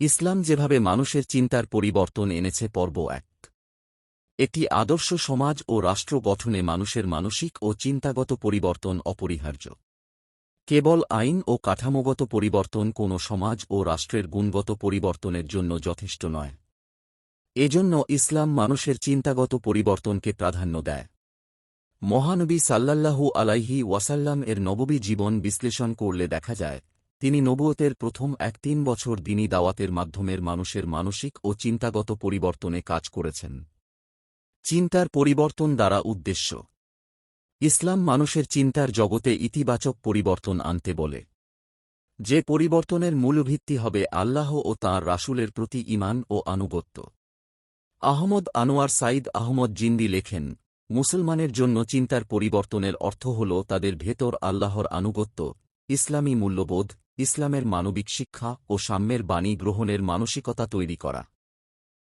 ইসলাম যেভাবে মানুষের চিন্তার পরিবর্তন এনেছে পর্ব এক। একটি আদর্শ সমাজ ও রাষ্ট্র গঠনে মানুষের মানসিক ও চিন্তাগত পরিবর্তন অপরিহার্য। কেবল আইন ও কাঠামোগত পরিবর্তন কোনো সমাজ ও রাষ্ট্রের গুণগত পরিবর্তনের জন্য যথেষ্ট নয়। এজন্য ইসলাম মানুষের চিন্তাগত পরিবর্তনকে প্রাধান্য দেয়। মহানবী সাল্লাল্লাহু আলাইহি ওয়াসাল্লাম এর নববী জীবন বিশ্লেষণ করলে দেখা যায় তিনি নবুয়তের প্রথম এক তিন বছর দিনই দাওয়াতের মাধ্যমের মানুষের মানসিক ও চিন্তাগত পরিবর্তনে কাজ করেছেন। চিন্তার পরিবর্তন দ্বারা উদ্দেশ্য। ইসলাম মানুষের চিন্তার জগতে ইতিবাচক পরিবর্তন আনতে বলে। যে পরিবর্তনের মূল ভিত্তি হবে আল্লাহ ও তাঁর রাসুলের প্রতি ইমান ও আনুগত্য। আহমদ আনোয়ার সাইদ আহমদ জিন্দি লেখেন, মুসলমানের জন্য চিন্তার পরিবর্তনের অর্থ হল তাদের ভেতর আল্লাহর আনুগত্য, ইসলামী মূল্যবোধ ইসলামের মানবিক শিক্ষা ও সাম্যের বাণী গ্রহণের মানসিকতা তৈরি করা।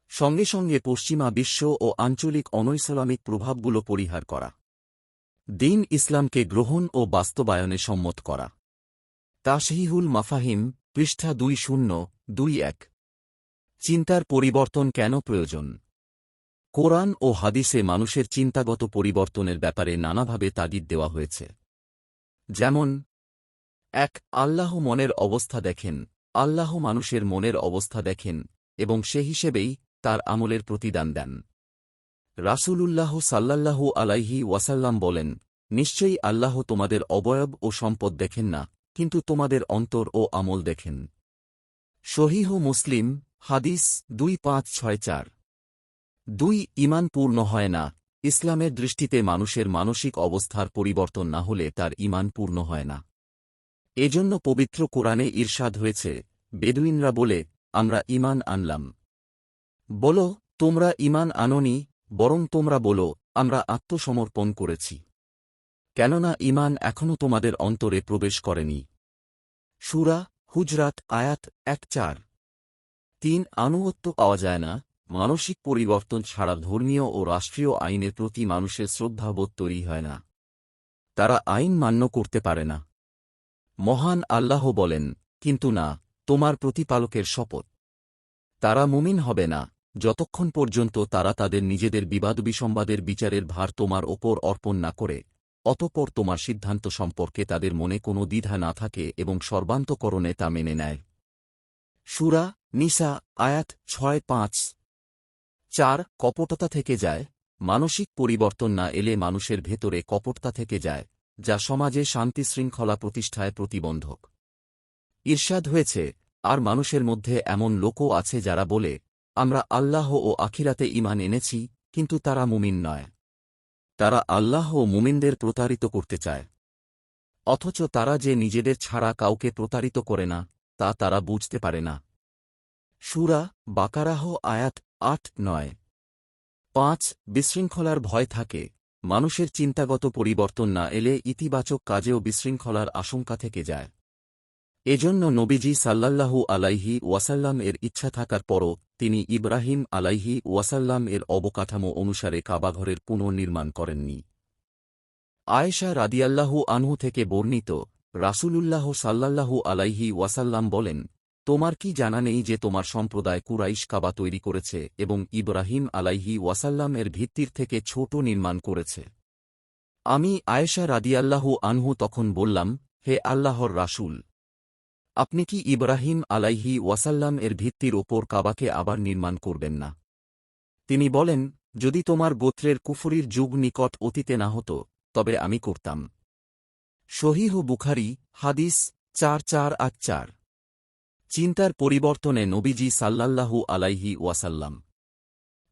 সঙ্গে সঙ্গে পশ্চিমা বিশ্ব ও আঞ্চলিক অনৈসলামিক প্রভাবগুলো পরিহার করা। দিন ইসলামকে গ্রহণ ও বাস্তবায়নে সম্মত করা। তাশহিহুল মাফাহিম, পৃষ্ঠা দুই শূন্য, দুই এক। চিন্তার পরিবর্তন কেন প্রয়োজন? কোরআন ও হাদিসে মানুষের চিন্তাগত পরিবর্তনের ব্যাপারে নানাভাবে তাগিদ দেওয়া হয়েছে। যেমন এক, আল্লাহ মনের অবস্থা দেখেন। আল্লাহ মানুষের মনের অবস্থা দেখেন এবং সে হিসেবেই তার আমলের প্রতিদান দেন। রাসূলুল্লাহ সাল্লাল্লাহু আলাইহি ওয়াসাল্লাম বলেন, নিশ্চয়ই আল্লাহ তোমাদের অবয়ব ও সম্পদ দেখেন না, কিন্তু তোমাদের অন্তর ও আমল দেখেন। শহীহ মুসলিম, হাদিস দুই পাঁচ ছয় চার। দুই ইমান পূর্ণ হয় না। ইসলামের দৃষ্টিতে মানুষের মানসিক অবস্থার পরিবর্তন না হলে তার ইমান পূর্ণ হয় না। এজন্য পবিত্র কোরআনে ঈর্ষাদ হয়েছে, বেদুইনরা বলে, আমরা ইমান আনলাম। বলো, তোমরা ইমান আননি, বরং তোমরা বলো, আমরা আত্মসমর্পণ করেছি। কেননা ইমান এখনও তোমাদের অন্তরে প্রবেশ করেনি। সুরা হুজরাত আয়াত এক চার। তিন, আনুগত্য পাওয়া যায় না। মানসিক পরিবর্তন ছাড়া ধর্মীয় ও রাষ্ট্রীয় আইনের প্রতি মানুষের শ্রদ্ধাবোধ তৈরি হয় না। তারা আইন মান্য করতে পারে না। মহান আল্লাহ বলেন, কিন্তু না, তোমার প্রতিপালকের শপথ। তারা মুমিন হবে না, যতক্ষণ পর্যন্ত তারা তাদের নিজেদের বিবাদ বিসম্বাদের বিচারের ভার তোমার ওপর অর্পণ না করে, অতপর তোমার সিদ্ধান্ত সম্পর্কে তাদের মনে কোনো দ্বিধা না থাকে এবং সর্বান্তকরণে তা মেনে নেয়। সুরা নিসা, আয়াত ছয় পাঁচ। চার, কপটতা থেকে যায়, মানসিক পরিবর্তন না এলে মানুষের ভেতরে কপটতা থেকে যায়। যা সমাজে শান্তি শৃঙ্খলা প্রতিষ্ঠায় প্রতিবন্ধক। ঈর্ষাদ হয়েছে, আর মানুষের মধ্যে এমন লোকও আছে যারা বলে, আমরা আল্লাহ ও আখিরাতে ইমান এনেছি, কিন্তু তারা মুমিন নয়। তারা আল্লাহ ও মুমিনদের প্রতারিত করতে চায়। অথচ তারা যে নিজেদের ছাড়া কাউকে প্রতারিত করে না, তা তারা বুঝতে পারে না। সুরা বাকারাহ আয়াত আট নয়। পাঁচ, বিশৃঙ্খলার ভয় থাকে। মানুষের চিন্তাগত পরিবর্তন না এলে ইতিবাচক কাজেও বিশৃঙ্খলার আশঙ্কা থেকে যায়। এজন্য নবীজি সাল্লাল্লাহু আলাইহি ওয়াসাল্লাম এর ইচ্ছা থাকার পরও তিনি ইব্রাহিম আলাইহি ওয়াসাল্লাম এর অবকাঠামো অনুসারে কাবাঘরের পুনর্নির্মাণ করেননি। আয়েশা রাদিয়াল্লাহু আনহু থেকে বর্ণিত রাসূলুল্লাহ সাল্লাল্লাহু আলাইহি ওয়াসাল্লাম বলেন তোমার কি জানা নেই যে তোমার সম্প্রদায় কুরাইশ কাবা তৈরি করেছে এবং ইব্রাহিম আলাইহি ওয়াসাল্লাম এর ভিত্তির থেকে ছোট নির্মাণ করেছে? আমি আয়েশা রাদিয়াল্লাহু আনহু তখন বললাম, হে আল্লাহর রাসূল! আপনি কি ইব্রাহিম আলাইহি ওয়াসাল্লাম এর ভিত্তির ওপর কাবাকে আবার নির্মাণ করবেন না? তিনি বলেন, যদি তোমার গোত্রের কুফুরির যুগ নিকট অতীতে না হতো, তবে আমি করতাম। শহীহ বুখারি, হাদিস চার চার আট চার। চিন্তার পরিবর্তনে নবীজি সাল্লাল্লাহু আলাইহি ওয়াসাল্লাম।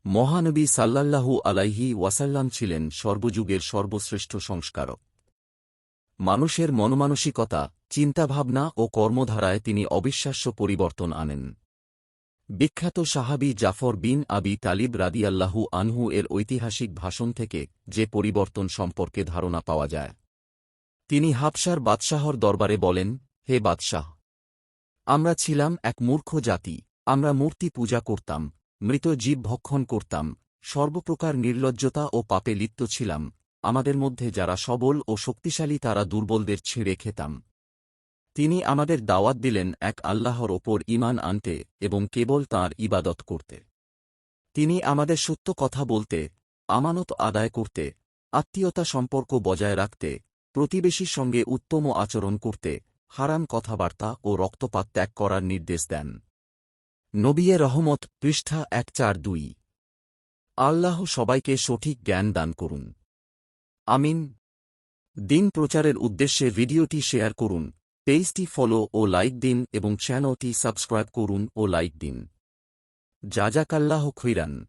মহানবী সাল্লাল্লাহু আলাইহি ওয়াসাল্লাম ছিলেন সর্বযুগের সর্বশ্রেষ্ঠ সংস্কারক। মানুষের মনমানসিকতা, চিন্তাভাবনা ও কর্মধারায় তিনি অবিশ্বাস্য পরিবর্তন আনেন। বিখ্যাত সাহাবি জাফর বিন আবি তালিব রাদিয়াল্লাহু আনহু এর ঐতিহাসিক ভাষণ থেকে যে পরিবর্তন সম্পর্কে ধারণা পাওয়া যায়। তিনি হাবসার বাদশাহর দরবারে বলেন, হে বাদশাহ! আমরা ছিলাম এক মূর্খ জাতি। আমরা মূর্তি পূজা করতাম, মৃত জীব ভক্ষণ করতাম, সর্বপ্রকার নির্লজ্জতা ও পাপে লিপ্ত ছিলাম। আমাদের মধ্যে যারা সবল ও শক্তিশালী তারা দুর্বলদের ছিঁড়ে খেতাম। তিনি আমাদের দাওয়াত দিলেন এক আল্লাহর ওপর ঈমান আনতে এবং কেবল তাঁর ইবাদত করতে। তিনি আমাদের সত্য কথা বলতে, আমানত আদায় করতে, আত্মীয়তা সম্পর্ক বজায় রাখতে, প্রতিবেশীর সঙ্গে উত্তম আচরণ করতে হারাম কথাবার্তা ও রক্তপাত ত্যাগ করার নির্দেশ দেন। নবিয়ে রহমত, পৃষ্ঠা এক চার দুই। আল্লাহ সবাইকে সঠিক জ্ঞান দান করুন। আমিন। দিন প্রচারের উদ্দেশ্যে ভিডিওটি শেয়ার করুন, পেজটি ফলো ও লাইক দিন এবং চ্যানেলটি সাবস্ক্রাইব করুন ও লাইক দিন। যাজাকাল্লাহ খৈরান।